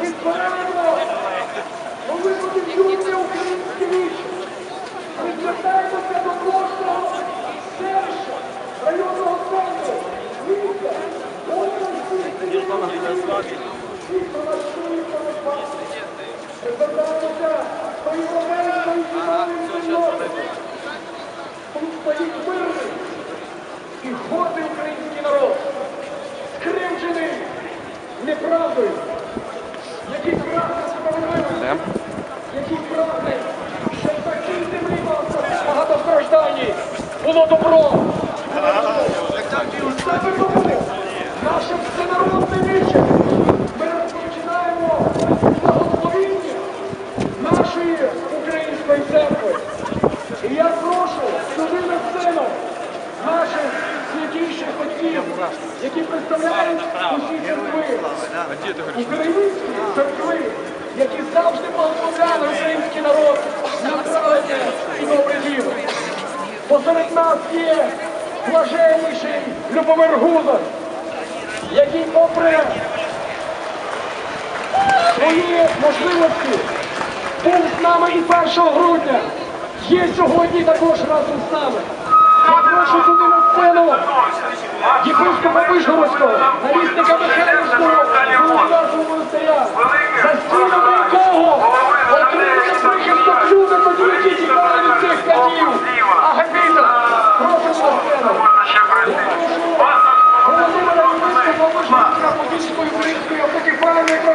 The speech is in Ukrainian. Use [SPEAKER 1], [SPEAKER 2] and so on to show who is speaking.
[SPEAKER 1] ми збираємо велике юне українське віче. Ми звертаємося до кожного селища, районного центру, міста, області, всіх, хто нас чує, хто нас бачить. Ми звертаємося до європейської фінальної спільноти. Тут стоїть мирний і гордий український народ, скривджений неправдою, було добро. Саме тому нашим ми розпочинаємо благословіння нашої української церкви. І я прошу сюди на сцену наших святіших батьків, які представляють усі церкви, українські церкви, які завжди благословляли український народ на праведне і добре діло. Посеред нас є блаженніший Любомир Гузар, який попри свої можливості був з нами і 1 грудня. Є сьогодні також разом з нами. Я прошу